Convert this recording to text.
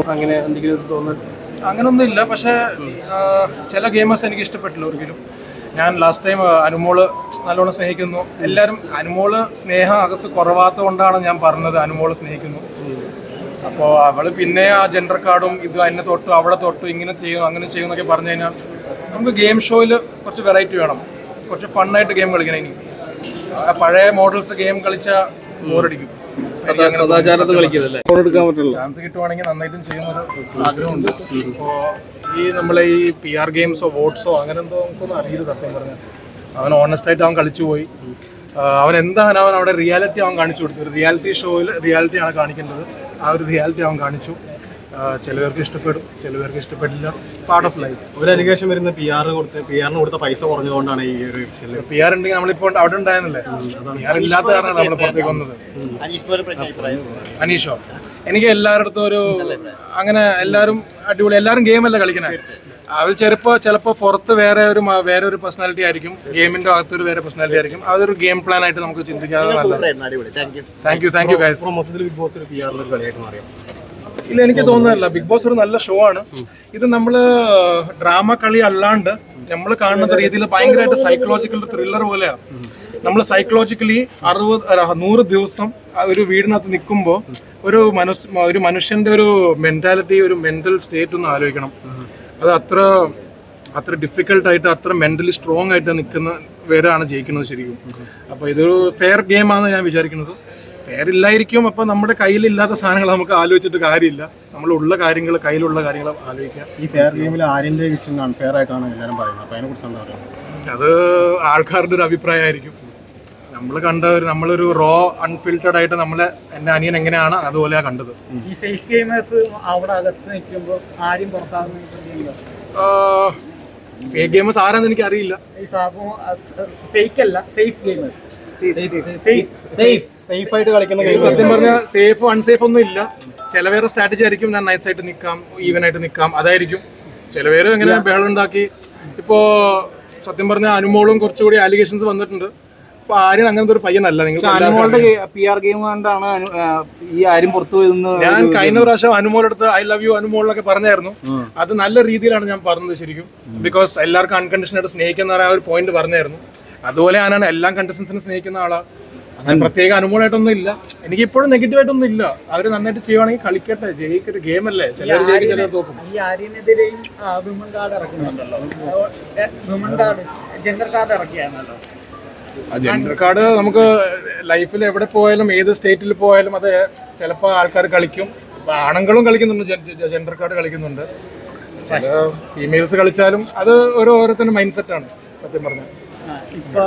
അങ്ങനെ എന്തെങ്കിലും തോന്നുന്നു അങ്ങനൊന്നും ഇല്ല പക്ഷേ ചില ഗെയിമേഴ്സ് എനിക്ക് ഇഷ്ടപ്പെട്ടില്ല ഒരിക്കലും. ഞാൻ ലാസ്റ്റ് ടൈം അനുമോൾ നല്ലോണം സ്നേഹിക്കുന്നു. എല്ലാവരും അനുമോൾ സ്നേഹം അകത്ത് കുറവാത്ത കൊണ്ടാണ് ഞാൻ പറഞ്ഞത് അനുമോൾ സ്നേഹിക്കുന്നു. അപ്പോൾ അവൾ പിന്നെ ആ ജെൻഡർ കാർഡും ഇത് അതിനെ തൊട്ടു അവിടെ തൊട്ടു ഇങ്ങനെ ചെയ്യും അങ്ങനെ ചെയ്യും എന്നൊക്കെ പറഞ്ഞു കഴിഞ്ഞാൽ നമുക്ക് ഗെയിം ഷോയിൽ കുറച്ച് വെറൈറ്റി വേണം. കുറച്ച് ഫണ്ണായിട്ട് ഗെയിം കളിക്കണം ഇനി. പഴയ മോഡൽസ് ഗെയിം കളിച്ചാൽ ബോറടിക്കും സദാചാരത്ത് കളിക്കില്ലല്ലേ ഫോൺ എടുക്കാൻ പറ്റുള്ളൂ. ചാൻസ് കിട്ടുവാണെങ്കിൽ നന്നായിട്ടും ചെയ്യുന്നൊരു ആഗ്രഹമുണ്ട്. ഇപ്പോൾ ഈ നമ്മളെ ഈ പി ആർ ഗെയിംസോ വോട്ട്സോ അങ്ങനെ എന്തോ നമുക്കൊന്നും അറിയില്ല സത്യം പറഞ്ഞാൽ. അവൻ ഓണസ്റ്റ് ആയിട്ട് അവൻ കളിച്ചു പോയി. അവൻ എന്താണ് അവൻ അവിടെ റിയാലിറ്റി അവൻ കാണിച്ചു കൊടുത്തു. റിയാലിറ്റി ഷോയിൽ റിയാലിറ്റിയാണ് കാണിക്കേണ്ടത്. ആ ഒരു റിയാലിറ്റി അവൻ കാണിച്ചു. ചിലവർക്ക് ഇഷ്ടപ്പെടും ചിലവർക്ക് ഇഷ്ടപ്പെടില്ല. പാർട്ട് ഓഫ് ലൈഫ് ഒരു അലിഗേഷൻ വരുന്ന പി ആർ കൊടുത്ത് പി ആറിന് കൊടുത്ത പൈസ കുറഞ്ഞതുകൊണ്ടാണ് ഈ ഒരു വിഷയം പി ആർ ഉണ്ടെങ്കിൽ നമ്മളിപ്പോൾ അവിടെ ഉണ്ടായിരുന്നില്ലേ? പി ആർ ഇല്ലാത്ത കാരണമാണ് നമ്മൾ പുറത്തേക്ക് വന്നത്. അനീഷോ എനിക്ക് എല്ലാവരുടെ ഒരു അങ്ങനെ എല്ലാവരും അടിപൊളി എല്ലാവരും ഗെയിമല്ല കളിക്കണേ? അവർ ചിലപ്പോൾ ചിലപ്പോൾ പുറത്ത് വേറെ ഒരു വേറെ ഒരു പേഴ്സണാലിറ്റി ആയിരിക്കും. ഗെയിമിന്റെ അകത്തൊരു വേറെ പേഴ്സണാലിറ്റി ആയിരിക്കും. അതൊരു ഗെയിം പ്ലാൻ ആയിട്ട് നമുക്ക് ചിന്തിക്കാതെ thank you thank you guys മൊത്തത്തിൽ ബിഗ് ബോസ് ഒരു പി ആറിൽ ഒരു കളിയായിട്ട് മാറിയോ? ഇല്ല എനിക്ക് തോന്നുന്നില്ല. ബിഗ് ബോസ് ഒരു നല്ല ഷോ ആണ്. ഇത് നമ്മൾ ഡ്രാമ കളി അല്ലാണ്ട് നമ്മൾ കാണുന്ന രീതിയിൽ ഭയങ്കരമായിട്ട് സൈക്കോളജിക്കൽ ത്രില്ലർ പോലെയാണ് നമ്മൾ സൈക്കോളജിക്കലി അറുപത് നൂറ് ദിവസം ഒരു വീടിനകത്ത് നിൽക്കുമ്പോൾ ഒരു മനുഷ്യ ഒരു മനുഷ്യന്റെ ഒരു മെന്റാലിറ്റി ഒരു മെന്റൽ സ്റ്റേറ്റ് ഒന്ന് ആലോചിക്കണം. അത് അത്ര അത്ര ഡിഫിക്കൽട്ട് ആയിട്ട് അത്ര മെന്റലി സ്ട്രോങ് ആയിട്ട് നിൽക്കുന്ന പേരാണ് ജയിക്കുന്നത് ശരിക്കും. അപ്പോൾ ഇതൊരു ഫെയർ ഗെയിമാണെന്ന് ഞാൻ വിചാരിക്കുന്നത്. ഫെയർ അപ്പൊ അപ്പോൾ നമ്മുടെ കയ്യിലില്ലാത്ത സാധനങ്ങൾ നമുക്ക് ആലോചിച്ചിട്ട് കാര്യമില്ല. നമ്മളുള്ള കാര്യങ്ങൾ കയ്യിലുള്ള കാര്യങ്ങൾ ആലോചിക്കുക. ഈ ഫെയർ ഗെയിമിൽ ആര്യന്റെ വിക്ഷൻ അൺഫെയർ ആയിട്ടാണ് എല്ലാവരും പറയുന്നത്. അപ്പൊ അതിനെക്കുറിച്ച് എന്താ പറയുക? അത് ആൾക്കാരുടെ ഒരു അഭിപ്രായമായിരിക്കും. നമ്മൾ കണ്ട ഒരു നമ്മളൊരു റോ അൺഫിൽറ്റർഡ് ആയിട്ട് നമ്മളെ എന്റെ അനിയൻ എങ്ങനെയാണ് അതുപോലെയാ കണ്ടത്. ഈ സേഫ് ഗെയിമേഴ്സ് അവിടെ അകത്ത് നിൽക്കുമ്പോൾ ആരും പുറത്താകുന്ന ഫേക്ക് ഗെയിമേഴ്സ് ആരാന്ന് എനിക്ക് അറിയില്ല ഫേക്ക് അല്ല സേഫ് ഗെയിമേഴ്സ് സേഫ് ആയിട്ട് കളിക്കുന്ന സത്യം പറഞ്ഞാൽ സേഫ് അൺസേഫ് ഒന്നും ഇല്ല. ചിലവേറെ സ്ട്രാറ്റജി ആയിരിക്കും ഞാൻ നൈസ് ആയിട്ട് നിൽക്കാം ഈവൻ ആയിട്ട് നിൽക്കാം. അതായിരിക്കും. ചിലവേര് എങ്ങനെ ബഹളം ഉണ്ടാക്കി. ഇപ്പോ സത്യം പറഞ്ഞ അനുമോളും കുറച്ചുകൂടി ആലിഗേഷൻസ് വന്നിട്ടുണ്ട്. അപ്പൊ ആരും അങ്ങനത്തെ ഒരു പയ്യനല്ല. നിങ്ങൾ അനുമോളുടെ പി ആർ ഗെയിം കൊണ്ടാണ് ഈ ആരും പുറത്തു പോയെന്ന് ഞാൻ കഴിഞ്ഞ പ്രാവശ്യം അനുമോളടുത്ത് ഐ ലവ് യു അനുമോളിലൊക്കെ പറഞ്ഞായിരുന്നു. അത് നല്ല രീതിയിലാണ് ഞാൻ പറഞ്ഞത് ശരിക്കും. ബിക്കോസ് എല്ലാവർക്കും അൺകണ്ടീഷനായിട്ട് സ്നേഹിക്കുന്ന പറയാൻ ഒരു പോയിന്റ് പറഞ്ഞായിരുന്നു. അതുപോലെ ഞാനാണ് എല്ലാ കണ്ടസ്റ്റൻസിനും സ്നേഹിക്കുന്ന ആളാ. അങ്ങനെ പ്രത്യേക അനുകൂലമായിട്ടൊന്നും ഇല്ല. എനിക്ക് ഇപ്പോഴും നെഗറ്റീവ് ആയിട്ടൊന്നും ഇല്ല. അവർ നന്നായിട്ട് ചെയ്യുവാണെങ്കിൽ കളിക്കട്ടെ. ജയിക്കട്ടെ ഗെയിം അല്ലേ ചിലർ ജയിക്കും ചിലർ തോക്കും. ഈ ആര്യനെതിരെയും വിമൺ കാർഡ് ഇറക്കുന്നുണ്ടല്ലോ. വിമൺ കാർഡ് ജെൻഡർ കാർഡ് ഇറക്കിയാണല്ലോ ജെൻഡർ കാർഡ് നമുക്ക് ലൈഫിൽ എവിടെ പോയാലും ഏത് സ്റ്റേറ്റിൽ പോയാലും അത് ചിലപ്പോൾ ആൾക്കാർ കളിക്കും. ആണുങ്ങളും കളിക്കുന്നുണ്ട് ജെൻഡർ കാർഡ് കളിക്കുന്നുണ്ട്. ചില ഫീമെയിൽസ് കളിച്ചാലും അത് ഓരോ ഓരോരുത്തരുടെ മൈൻഡ് സെറ്റാണ് സത്യം പറഞ്ഞാൽ ഇപ്പൊ